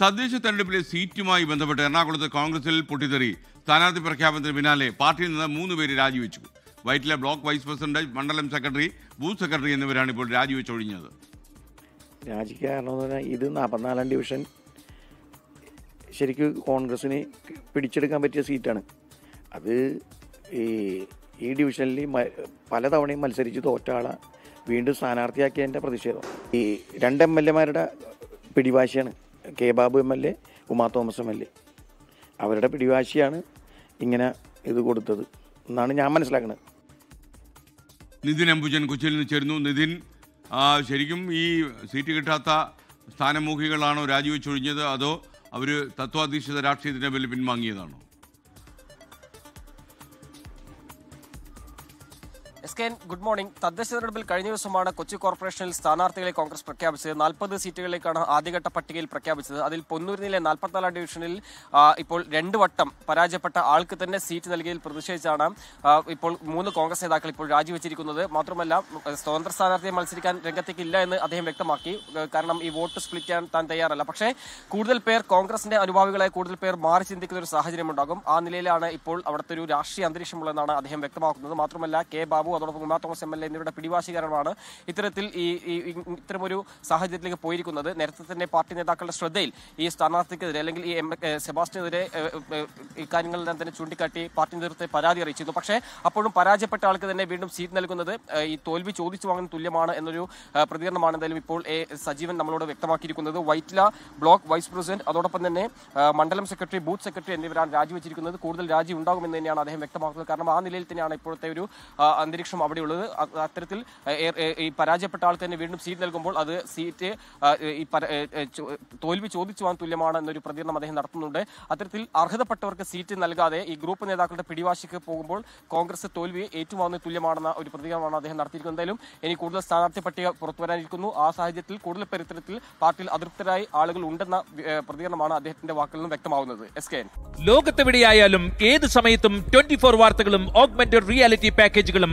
തദ്ദേശ തെരഞ്ഞെടുപ്പിലെ സീറ്റുമായി ബന്ധപ്പെട്ട് എറണാകുളത്ത് കോൺഗ്രസിൽ പൊട്ടിത്തെറി. സ്ഥാനാർത്ഥി പ്രഖ്യാപനത്തിന് പിന്നാലെ പാർട്ടിയിൽ നിന്ന് മൂന്ന് പേര് രാജിവെച്ചു. വൈറ്റിലെ ബ്ലോക്ക് വൈസ് പ്രസിഡന്റ് മണ്ഡലം സെക്രട്ടറി ബൂത്ത് സെക്രട്ടറി എന്നിവരാണ് ഇപ്പോൾ രാജിവെച്ചൊഴിഞ്ഞത് രാജിക്ക് ഇത് നാൽപ്പത്തിനാലാം ഡിവിഷൻ. ശരിക്കും കോൺഗ്രസ്സിന് പിടിച്ചെടുക്കാൻ പറ്റിയ സീറ്റാണ്. അത് ഈ ഈ ഡിവിഷനിൽ പലതവണയും മത്സരിച്ച് തോറ്റ ആളെ. വീണ്ടും സ്ഥാനാർത്ഥിയാക്കിയതിന്റെ പ്രതിഷേധം. ഈ രണ്ട് എം എൽ എമാരുടെ പിടിവാശിയാണ്. K Babu M L A Uma Thomas M L A. അവരുടെ പിടിവാശിയാണ് ഇങ്ങനെ ഇത് കൊടുത്തത് എന്നാണ് ഞാൻ മനസ്സിലാക്കുന്നത് നിതിൻ അംബുജൻ കൊച്ചിയിൽ നിന്ന് ചേരുന്നു. നിതിൻ ശരിക്കും ഈ സീറ്റ് കിട്ടാത്ത സ്ഥാനമുഖികളാണോ രാജിവെച്ചൊഴിഞ്ഞത്? അതോ അവർ തത്വാധീഷ്ഠിത രാഷ്ട്രീയത്തിന്റെ പേരിൽ പിൻവാങ്ങിയതാണോ? S K good morning. തദ്ദേശ തെരഞ്ഞെടുപ്പിൽ കഴിഞ്ഞ ദിവസമാണ് കൊച്ചി കോർപ്പറേഷനിൽ സ്ഥാനാർത്ഥികളെ കോൺഗ്രസ് പ്രഖ്യാപിച്ചത്. നാൽപ്പത് സീറ്റുകളിലേക്കാണ് ആദ്യഘട്ട പട്ടികയിൽ പ്രഖ്യാപിച്ചത്. അതിൽ പൊന്നൂരിനിലെ നാൽപ്പത്തിനാലാം ഡിവിഷനിൽ ഇപ്പോൾ രണ്ട് വട്ടം പരാജയപ്പെട്ട ആൾക്ക് തന്നെ സീറ്റ് നൽകിയതിൽ പ്രതിഷേധിച്ചാണ് ഇപ്പോൾ മൂന്ന് കോൺഗ്രസ് നേതാക്കൾ ഇപ്പോൾ രാജിവെച്ചിരിക്കുന്നത്. മാത്രമല്ല സ്വതന്ത്ര സ്ഥാനാർത്ഥിയെ മത്സരിക്കാൻ രംഗത്തേക്ക് ഇല്ല എന്ന് അദ്ദേഹം വ്യക്തമാക്കി. കാരണം ഈ വോട്ട് സ്പ്ലിറ്റ് ചെയ്യാൻ താൻ തയ്യാറല്ല. പക്ഷേ കൂടുതൽ പേർ കോൺഗ്രസിന്റെ അനുഭാവികളായി കൂടുതൽ പേർ മാറി ചിന്തിക്കുന്ന ഒരു സാഹചര്യം ഉണ്ടാകും ആ നിലയിലാണ് ഇപ്പോൾ അവിടുത്തെ ഒരു രാഷ്ട്രീയ അന്തരീക്ഷമുള്ളതെന്നാണ് അദ്ദേഹം വ്യക്തമാക്കുന്നത്. മാത്രമല്ല കെ ബാബു അതോടൊപ്പം Uma Thomas M L A എന്നിവരുടെ പിടിവാശി കാരണമാണ് ഇത്തരത്തിൽ ഈ ഇത്തരമൊരു സാഹചര്യത്തിലേക്ക് പോയിരിക്കുന്നത്. നേരത്തെ തന്നെ പാർട്ടി നേതാക്കളുടെ ശ്രദ്ധയിൽ ഈ സ്ഥാനാർത്ഥിക്കെതിരെ അല്ലെങ്കിൽ ഈ സെബാസ്റ്റിനെതിരെ ഇക്കാര്യങ്ങളെല്ലാം തന്നെ ചൂണ്ടിക്കാട്ടി പാർട്ടി നേതൃത്വത്തെ പരാതി അറിയിച്ചിരുന്നു. പക്ഷേ അപ്പോഴും പരാജയപ്പെട്ട ആൾക്ക് തന്നെ വീണ്ടും സീറ്റ് നൽകുന്നത് ഈ തോൽവി ചോദിച്ചു വാങ്ങുന്ന തുല്യമാണ് എന്നൊരു പ്രതികരണമാണ് എന്തായാലും ഇപ്പോൾ എ സജീവൻ നമ്മളോട് വ്യക്തമാക്കിയിരിക്കുന്നത്. വൈറ്റ്ല ബ്ലോക്ക് വൈസ് പ്രസിഡന്റ് അതോടൊപ്പം തന്നെ മണ്ഡലം സെക്രട്ടറി ബൂത്ത് സെക്രട്ടറി എന്നിവരാണ് രാജിവെച്ചിരിക്കുന്നത്. കൂടുതൽ രാജി ഉണ്ടാകുമെന്ന് തന്നെയാണ് അദ്ദേഹം വ്യക്തമാക്കുന്നത്. കാരണം ആ നിലയിൽ തന്നെയാണ് ഇപ്പോഴത്തെ ഒരു ആ, അന്തരീക്ഷം അവിടെയുള്ളത്. അത്തരത്തിൽ ഈ പരാജയപ്പെട്ട ആൾക്ക് തന്നെ വീണ്ടും സീറ്റ് നൽകുമ്പോൾ അത് സീറ്റ് ഈ തോൽവി ചോദിച്ചു പോകാൻ തുല്യമാണ് എന്നൊരു പ്രതികരണം അദ്ദേഹം നടത്തുന്നുണ്ട്. അത്തരത്തിൽ അർഹതപ്പെട്ടവർക്ക് സീറ്റ് നൽകാതെ ഈ ഗ്രൂപ്പ് നേതാക്കളുടെ പിടിവാശിക്ക് പോകുമ്പോൾ കോൺഗ്രസ് തോൽവി ഏറ്റുവാങ്ങുന്ന തുല്യമാണെന്ന ഒരു പ്രതികരണമാണ് അദ്ദേഹം നടത്തിയിരിക്കുന്നത്. എന്തായാലും ഇനി കൂടുതൽ സ്ഥാനാർത്ഥി പട്ടിക പുറത്തുവരാനിരിക്കുന്നു ആ സാഹചര്യത്തിൽ കൂടുതൽ പരിത്തരത്തിൽ പാർട്ടിയിൽ അതൃപ്തരായി ആളുകൾ ഉണ്ടെന്ന പ്രതികരണമാണ് അദ്ദേഹത്തിന്റെ വാക്കുകളിൽ നിന്ന് വ്യക്തമാവുന്നത്. എസ് കെ ലോകത്തെവിടെയായാലും ഏത് സമയത്തും ട്വന്റി ഫോർ വാർത്തകളും ഓഗ്മെന്റഡ് റിയാലിറ്റി പാക്കേജുകളും